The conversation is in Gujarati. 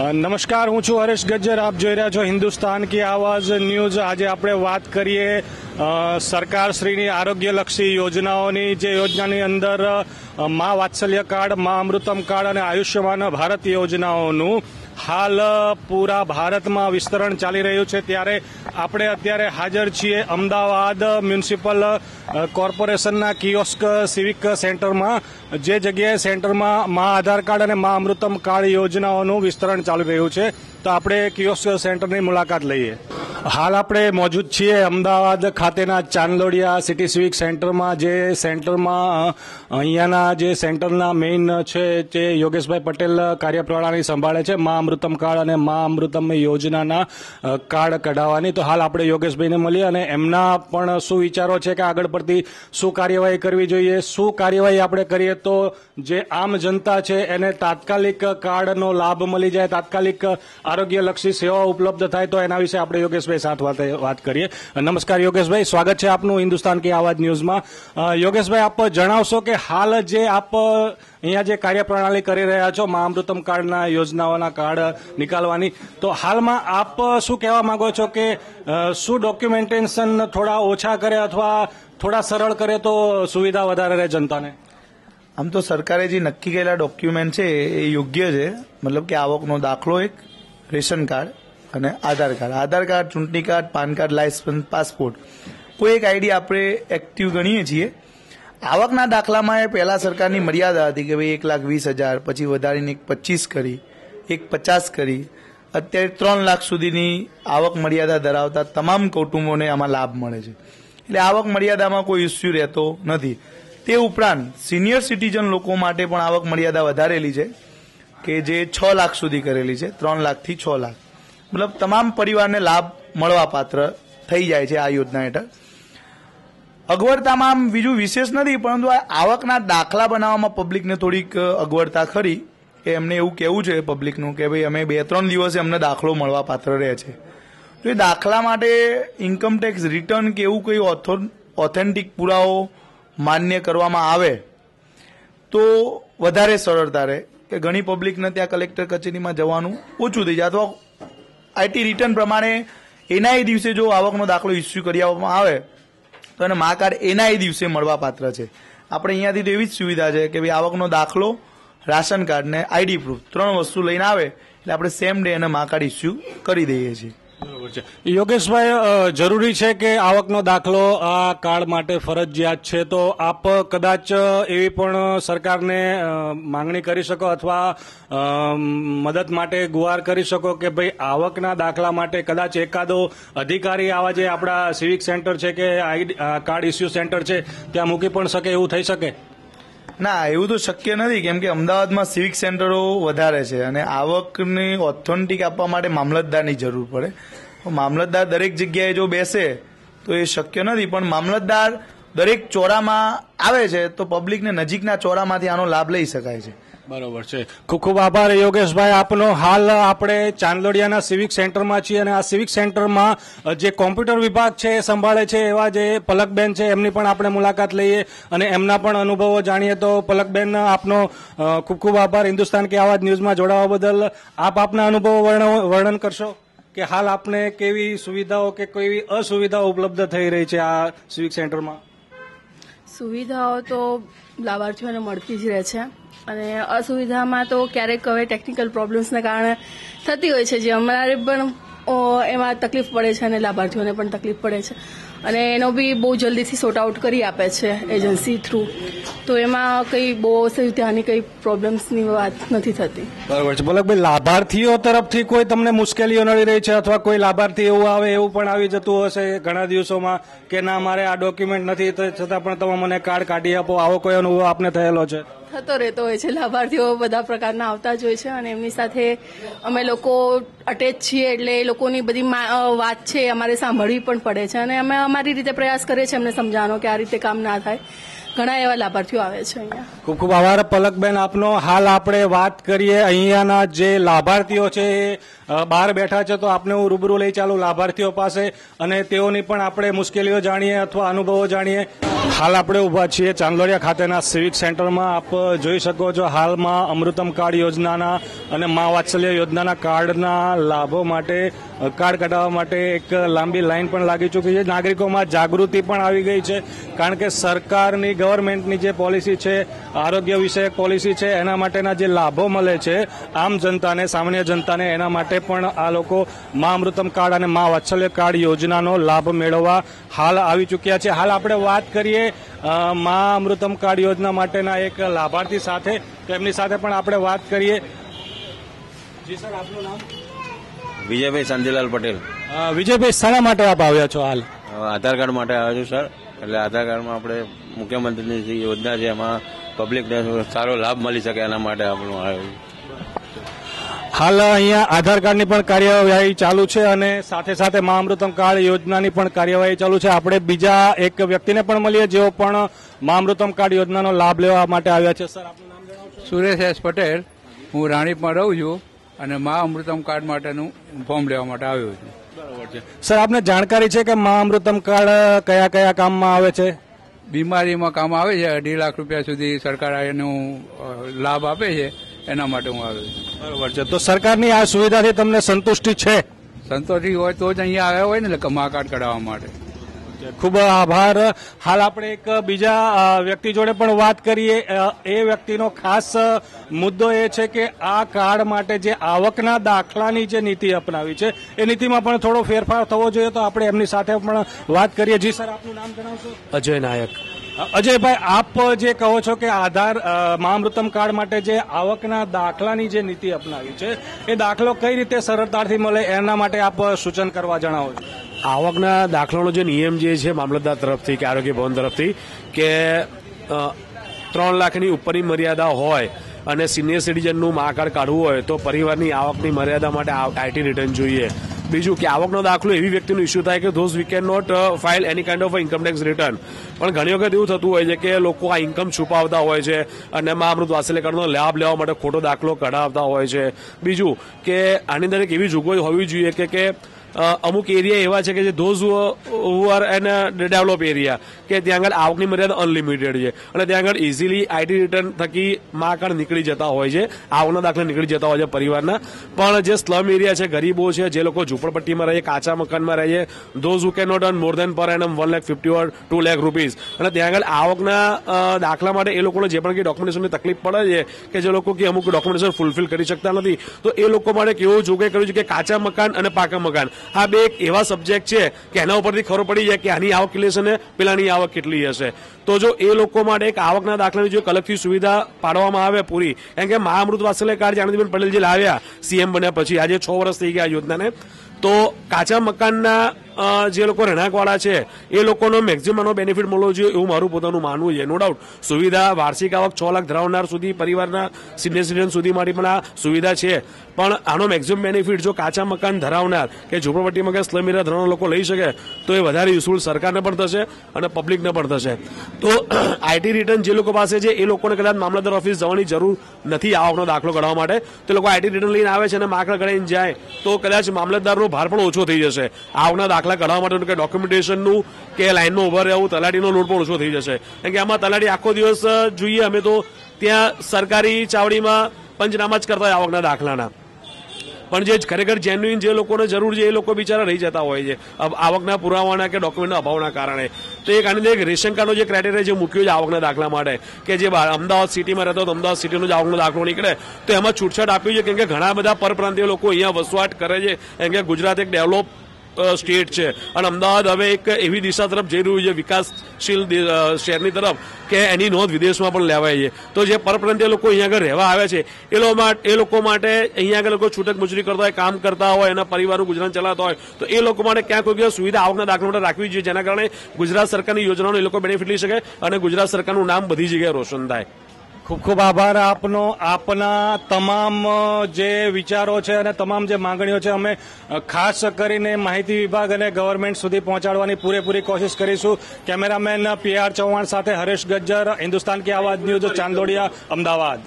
નમસ્કાર, હું છું હરેશ ગજ્જર. આપ જોઈ રહ્યા છો હિન્દુસ્તાન કી આવાજ ન્યૂઝ. આજે આપણે વાત કરીએ સરકારશ્રીની આરોગ્યલક્ષી યોજનાઓની. જે યોજનાની અંદર મા વાત્સલ્ય કાર્ડ, મા અમૃતમ કાર્ડ અને આયુષ્યમાન ભારત યોજનાઓનું હાલ પૂરા ભારતમાં વિસ્તરણ ચાલી રહ્યું છે. ત્યારે આપણે અત્યારે હાજર છીએ અમદાવાદ મ્યુનિસિપલ કોર્પોરેશનના કિયોસ્ક સિવિક સેન્ટરમાં, જે જગ્યાએ સેન્ટરમાં મા આધાર કાર્ડ અને મા અમૃતમ કાર્ડ યોજનાઓનું વિસ્તરણ ચાલી રહ્યું છે. તો આપણે કિયોસ્ક સેન્ટરની મુલાકાત લઈએ. હાલ આપણે મોજૂદ છીએ અમદાવાદ ખાતેના ચાંદલોડિયા સિટી સિવિક સેન્ટરમાં, જે સેન્ટરમાં અહીંયાના જે સેન્ટરના મેઇન છે તે યોગેશભાઈ પટેલ કાર્યપ્રણાલી સંભાળે છે. મા અમૃતમ કાર્ડ અને મા અમૃતમ યોજનાના કાર્ડ કઢાવવાની. તો હાલ આપણે યોગેશભાઈને મળીએ અને એમના પણ શું વિચારો છે કે આગળ પડતી શું કાર્યવાહી કરવી જોઈએ, શું કાર્યવાહી આપણે કરીએ તો જે આમ જનતા છે એને તાત્કાલિક કાર્ડનો લાભ મળી જાય, તાત્કાલિક આરોગ્યલક્ષી સેવાઓ ઉપલબ્ધ થાય તો એના વિશે આપણે યોગેશભાઈ સાથે વાત કરીએ. નમસ્કાર યોગેશભાઈ, સ્વાગત છે આપનું હિન્દુસ્તાન કી આવાજ ન્યૂઝમાં. યોગેશભાઈ, આપ જણાવશો કે હાલ જે આપ અહીંયા જે કાર્યપ્રણાલી કરી રહ્યા છો, મા અમૃતમ કાર્ડના યોજનાઓના કાર્ડ નીકાળવાની, તો હાલમાં આપ શું કહેવા માંગો છો કે શું ડોક્યુમેન્ટેશન થોડા ઓછા કરે અથવા થોડા સરળ કરે તો સુવિધા વધારે રહે જનતાને? આમ તો સરકારે જે નક્કી કરેલા ડોક્યુમેન્ટ છે, એ યોગ્ય છે. મતલબ કે આવકનો દાખલો એક રેશન કાર્ડ અને આધાર કાર્ડ. આધાર કાર્ડ, ચૂંટણી card, PAN card, licence, passport. કોઈ એક આઈડી આપણે એક્ટિવ ગણીએ છીએ. આવકના દાખલામાં એ પહેલા સરકારની મર્યાદા હતી કે ભાઈ એક લાખ વીસ હજાર, પછી વધારીને એક પચીસ કરી, એક પચાસ કરી. અત્યારે ત્રણ લાખ સુધીની આવક મર્યાદા ધરાવતા તમામ કુટુંબોને આમાં લાભ મળે છે. એટલે આવક મર્યાદામાં કોઈ ઇસ્યુ રહેતો નથી. તે ઉપરાંત સિનિયર સિટીઝન લોકો માટે પણ આવક મર્યાદા વધારેલી છે. કે જે છ લાખ સુધી કરેલી છે, ત્રણ લાખથી છ લાખ. મતલબ તમામ પરિવારને લાભ મળવા પાત્ર થઈ જાય છે આ યોજના હેઠળ. અગવડતામાં આમ બીજું વિશેષ નથી, પરંતુ આવકના દાખલા બનાવવામાં પબ્લિકને થોડીક અગવડતા ખરી. કે એમને એવું કહેવું છે પબ્લિકનું કે ભાઈ, અમે બે, ત્રણ દિવસે અમને દાખલો મળવા પાત્ર રહે છે. તો એ દાખલા માટે ઇન્કમ ટેક્સ રિટર્ન કે એવું કોઈ ઓથેન્ટિક પુરાવો માન્ય કરવામાં આવે, તો વધારે સરળતા રહે. કે ઘણી પબ્લિકને ત્યાં કલેક્ટર કચેરીમાં જવાનું ઓછું થઈ જાય. અથવા આઈટી રિટર્ન પ્રમાણે એના એ દિવસે જો આવકનો દાખલો ઇસ્યુ કરી આપવામાં આવે, તો એને મા કાર્ડ એના એ દિવસે મળવા પાત્ર છે. આપણે અહીંયાથી તો એવી જ સુવિધા છે કે ભાઈ આવકનો દાખલો રાશન કાર્ડ ને આઈડી પ્રૂફ ત્રણ વસ્તુ લઈને આવે, એટલે આપણે સેમ ડે એને મા કાર્ડ ઇસ્યુ કરી દઈએ છીએ. બરોબર છે. યોગેશભાઈ જરૂરી છે કે આવકનો દાખલો આ કાર્ડ માટે ફરજિયાત છે? તો આપ કદાચ એવી પણ સરકારને માંગણી કરી શકો અથવા મદદ માટે ગુહાર કરી શકો કે ભાઈ આવકના દાખલા માટે કદાચ એકાદો અધિકારી આવા જે આપણા સિવિક સેન્ટર છે કે કાર્ડ ઇસ્યુ સેન્ટર છે, ત્યાં મૂકી પણ શકે એવું થઈ શકે? ના, એવું તો શક્ય નથી, કેમ કે અમદાવાદમાં સિવિક સેન્ટરો વધારે છે અને આવકની ઓથોન્ટિક આપવા માટે મામલતદારની જરૂર પડે. મામલતદાર દરેક જગ્યાએ જો બેસે, તો એ શક્ય નથી, પણ મામલતદાર દરેક ચોરામાં આવે છે, તો પબ્લિકને નજીકના ચોરામાંથી આનો લાભ લઈ શકાય છે. બરોબર છે. ખૂબ ખૂબ આભાર, યોગેશભાઈ. આપનો હાલ આપણે ચાંદલોડિયાના સિવિક સેન્ટરમાં છીએ અને આ સિવિક સેન્ટરમાં જે કોમ્પ્યુટર વિભાગ છે એ સંભાળે છે એવા જે પલકબેન છે, એમની પણ આપણે મુલાકાત લઈએ અને એમના પણ અનુભવો જાણીએ તો પલકબેન, આપનો ખૂબ ખૂબ આભાર. હિન્દુસ્તાન કે આવાજ ન્યૂઝમાં જોડાવા બદલ આપ આપના અનુભવો વર્ણ- વર્ણન કરશો? કે હાલ આપને કેવી સુવિધાઓ કે કેવી અસુવિધાઓ ઉપલબ્ધ થઈ રહી છે આ સિવિક સેન્ટરમાં સુવિધાઓ તો લાભાર્થીઓને મળતી જ રહે છે. અને અસુવિધામાં તો ક્યારેક હવે ટેકનિકલ પ્રોબ્લેમ્સને કારણે થતી હોય છે. જે અમારે પણ એમાં તકલીફ પડે છે અને લાભાર્થીઓને પણ તકલીફ પડે છે. અને એનો બી બહુ જલ્દીથી સોર્ટ આઉટ કરી આપે છે એજન્સી થ્રુ તો એમાં કંઈ બહુ ત્યાંની કંઈ પ્રોબ્લેમ્સની વાત નથી થતી. બરોબર છે. પલકભાઈ લાભાર્થીઓ તરફથી કોઈ તમને મુશ્કેલીઓ નડી રહી છે અથવા કોઈ લાભાર્થી એવું આવે, એવું પણ આવી જતું હશે ઘણા દિવસોમાં કે ના, મારે આ ડોક્યુમેન્ટ નથી છતાં પણ તમે મને કાર્ડ કાઢી આપો. આવો કોઈ અનુભવ આપને થયેલો છે? થતો રહેતો હોય છે. લાભાર્થીઓ બધા પ્રકારના આવતા જ હોય છે અને એમની સાથે અમે લોકો અટેચ છીએ એટલે એ લોકોની બધી વાત છે અમારે સાંભળવી પણ પડે છે. અને અમે અમારી રીતે પ્રયાસ કરીએ છીએ એમને સમજાવવાનો કે આ રીતે કામ ના થાય. ઘણા એવા લાભાર્થીઓ આવે છે અહીંયા. ખૂબ ખૂબ આભાર, પલકબેન, આપનો હાલ આપણે વાત કરીએ અહીંયાના જે લાભાર્થીઓ છે એ બહાર બેઠા છે, તો આપણે હું રૂબરૂ લઈ ચાલુ લાભાર્થીઓ પાસે અને તેઓની પણ આપણે મુશ્કેલીઓ જાણીએ અથવા અનુભવો જાણીએ. હાલ આપણે ઊભા છીએ ચાંદલોડિયા ખાતેના સિવિક સેન્ટરમાં. આપ જોઈ શકો છો હાલમાં અમૃતમ કાર્ડ યોજનાના અને મા વાત્સલ્ય યોજનાના કાર્ડના લાભો માટે કાર્ડ કઢાવવા માટે એક લાંબી લાઈન પણ લાગી ચૂકી છે. નાગરિકોમાં જાગૃતિ પણ આવી ગઈ છે, કારણ કે સરકારની ગવર્મેન્ટની જે પોલિસી છે આરોગ્ય વિષયક પોલિસી છે એના માટેના જે લાભો મળે છે આમ જનતાને સામાન્ય જનતાને એના માટે પણ આ લોકો મા અમૃતમ કાર્ડ અને મા વાત્સલ્ય કાર્ડ યોજનાનો લાભ મેળવવા હાલ આવી ચૂક્યા છે. હાલ આપણે વાત કરીએ મા અમૃતમ કાર્ડ યોજના માટેના એક લાભાર્થી સાથે. તો એમની સાથે પણ આપણે વાત કરીએ. જી સર આપનું નામ? વિજયભાઈ સંજયલાલ પટેલ. વિજયભાઈ શાના માટે આપ આવ્યા છો હાલ? આધાર કાર્ડ માટે આવ્યો છું સર. એટલે આધાર કાર્ડમાં આપણે મુખ્યમંત્રીની જે યોજના છે એમાં પબ્લિકને સારો લાભ મળી શકે એના માટે આપણું આવ્યું હાલ અહીંયા આધાર કાર્ડની પણ કાર્યવાહી ચાલુ છે અને સાથે સાથે મા અમૃતમ કાર્ડ યોજનાની પણ કાર્યવાહી ચાલુ છે. આપણે બીજા એક વ્યક્તિને પણ મળીએ જેઓ પણ મા અમૃતમ કાર્ડ યોજનાનો લાભ લેવા માટે આવ્યા છે. સર આપનું નામ જણાવશો સુરેશ એસ પટેલ. હું રાણીપમાં રહું છું અને મા અમૃતમ કાર્ડ માટેનું ફોર્મ લેવા માટે આવ્યો છું. બરાબર છે. સર આપને જાણકારી છે કે મા અમૃતમ કાર્ડ કયા કયા કામમાં આવે છે? બીમારીમાં કામ આવે છે. અઢી લાખ રૂપિયા સુધી સરકાર એનું લાભ આપે છે. એના માટે હું આવ્યો છું. બરાબર છે. તો સરકારની આ સુવિધાથી તમને સંતુષ્ટિ છે? સંતોષી હોય તો જ અહીંયા આવ્યા હોય ને એટલે મા કાર્ડ કઢાવવા માટે. ખૂબ આભાર. હાલ આપણે એક બીજા વ્યક્તિ જોડે પણ વાત કરીએ. એ વ્યક્તિનો ખાસ મુદ્દો એ છે કે આ કાર્ડ માટે જે આવકના દાખલાની જે નીતિ અપનાવી છે એ નીતિમાં પણ થોડો ફેરફાર થવો જોઈએ તો આપણે એમની સાથે પણ વાત કરીએ. જી સર આપનું નામ જણાવશો? અજય નાયક. અજયભાઈ આપ જે કહો છો કે આધાર મામૃતમ કાર્ડ માટે જે આવકના દાખલાની જે નીતિ અપનાવી છે એ દાખલો કઈ રીતે સરળતાથી મળે? એના માટે આપ સૂચન કરવા જણાવો છો. આવકના દાખલાનો જે નિયમ જે છે મામલતદાર તરફથી કે આરોગ્ય ભવન તરફથી કે ત્રણ લાખની ઉપરની મર્યાદા હોય અને સિનિયર સિટીઝનનું મા કાર્ડ કાઢવું હોય તો પરિવારની આવકની મર્યાદા માટે આઈટી રિટર્ન જોઈએ. બીજું કે આવકનો દાખલો એવી વ્યક્તિનો ઇસ્યુ થાય કે those we can not file any kind of income tax return પણ ઘણી વખત એવું થતું હોય છે કે લોકો આ ઇન્કમ છુપાવતા હોય છે અને એમાં અમૃત વાત્સલ્ય કાર્ડનો લાભ લેવા માટે ખોટો દાખલો કઢાવતા હોય છે. બીજું કે આની અંદર એક એવી જોગવાઈ હોવી જોઈએ કે કે અમુક એરિયા એવા છે કે જે those who are an develop area કે ત્યાં આગળ આવકની મર્યાદા અનલિમિટેડ છે. અને ત્યાં આગળ ઇઝીલી આઈટી રિટર્ન થકી માકડ નીકળી જતા હોય છે. આવકના દાખલા નીકળી જતા હોય છે પરિવારના. પણ જે સ્લમ એરિયા છે, ગરીબો છે, જે લોકો ઝૂંપડપટ્ટીમાં રહે કાચા મકાનમાં રહે those who can not earn more than per annum one lakh fifty or two lakh rupees અને ત્યાં આગળ આવકના દાખલા માટે એ લોકોને જે પણ કંઈ ડોક્યુમેન્ટેશનની તકલીફ પડે છે, કે જે લોકો કે અમુક ડોક્યુમેન્ટેશન ફૂલફિલ કરી શકતા નથી, તો એ લોકો માટે કેવું જોગવાઈ કર્યું છે કે કાચા મકાન અને પાકા મકાન. આ બે એક એવા સબ્જેક્ટ છે કે એના ઉપરથી ખબર પડી જાય કે આની આવક કેટલી હશે ને પેલાની આવક કેટલી હશે. તો જો એ લોકો માટે એક આવકના દાખલાની જો અલગથી સુવિધા પાડવામાં આવે પૂરી કારણ કે મહામૃત વાત્સલ્ય કાર્ડ જાનંદીબેન પટેલ જે લાવ્યા, સીએમ બન્યા પછી. આજે છ વર્ષ થઈ ગયા યોજનાને. તો કાચા મકાનના જે લોકો રહેણાંકવાળા છે, એ લોકોનો મેક્ઝિમમનો બેનિફિટ મળવો જોઈએ એવું મારું પોતાનું માનવું છે નો ડાઉટ સુવિધા, વાર્ષિક આવક છ લાખ ધરાવનાર સુધી પરિવારના સિનિયર સિટીઝન સુધી માટે પણ આ સુવિધા છે. પણ આનો મેક્ઝિમમ બેનિફિટ જો કાચા મકાન ધરાવનાર કે ઝૂંપડપટ્ટીમાં કે સ્લમ એરિયા લોકો લઈ શકે, તો એ વધારે યુઝફુલ સરકારને પણ થશે અને પબ્લિકને પણ થશે. તો આઈટી રિટર્ન જે લોકો પાસે છે, એ લોકોને કદાચ મામલતદાર ઓફિસ જવાની જરૂર નથી આવકનો દાખલો કરવા માટે. તે લોકો આઈટી રિટર્ન લઈને આવે છે અને માકડ કઢાઈને જાય, તો કદાચ મામલતદારનો ભાર પણ ઓછો થઈ જશે. આવકના દાખલા કઢાવવા માટેનું કે ડોક્યુમેન્ટેશનનું કે લાઇનમાં ઊભા રહેવું, તલાટીનો લોડ પણ ઓછો થઈ જશે. કારણ કે આમાં તલાટી આખો દિવસ જોઈએ, અમે તો ત્યાં સરકારી ચાવડીમાં પંચનામા જ કરતા હોય આવકના દાખલાના. પણ જે ખરેખર જેન્યુઇન જે લોકોને જરૂર છે, એ લોકો બિચારા રહી જતા હોય છે. આવકના પુરાવાના કે ડોક્યુમેન્ટના અભાવના કારણે. તો એક આની એક રેશન કાર્ડનો જે ક્રાઇટેરિયા જે મૂક્યો છે આવકના દાખલા માટે. કે જે અમદાવાદ સિટીમાં રહેતો તો અમદાવાદ સિટીનો જ આવકનો દાખલો નીકળે. તો એમાં છૂટછાટ આપ્યું છે, કેમ કે ઘણા બધા પરપ્રાંતીય લોકો અહીંયા વસવાટ કરે છે. કેમ કે ગુજરાત એક ડેવલપ સ્ટેટ છે. અને અમદાવાદ હવે એક એવી દિશા તરફ જઈ રહ્યું છે, વિકાસશીલ શહેરની તરફ, કે એની નોંધ વિદેશમાં પણ લેવાય છે. તો જે પરપ્રાંતીય લોકો અહીંયા આગળ રહેવા આવે છે, એ લોકો એ લોકો માટે અહીંયા આગળ લોકો છૂટક મજૂરી કરતા હોય, કામ કરતા હોય, એના પરિવારનું ગુજરાન ચલાવતા હોય, તો એ લોકો માટે ક્યાંક કોઈ સુવિધા આવકના દાખલા માટે રાખવી જોઈએ, જેના કારણે ગુજરાત સરકારની યોજનાનો એ લોકો બેનિફિટ લઈ શકે અને ગુજરાત સરકારનું નામ બધી જગ્યાએ રોશન થાય. ખૂબ ખૂબ આભાર આપનો, આપના તમામ જે વિચારો છે અને તમામ જે માંગણીઓ છે અમે ખાસ કરીને માહિતી વિભાગ અને ગવર્મેન્ટ સુધી પહોંચાડવાની પૂરેપૂરી કોશિશ કરીશું. કેમેરામેન પી આર ચૌહાણ સાથે હરેશ ગજ્જર, હિન્દુસ્તાન કી આવાજ ન્યૂઝ, ચાંદોડિયા, અમદાવાદ.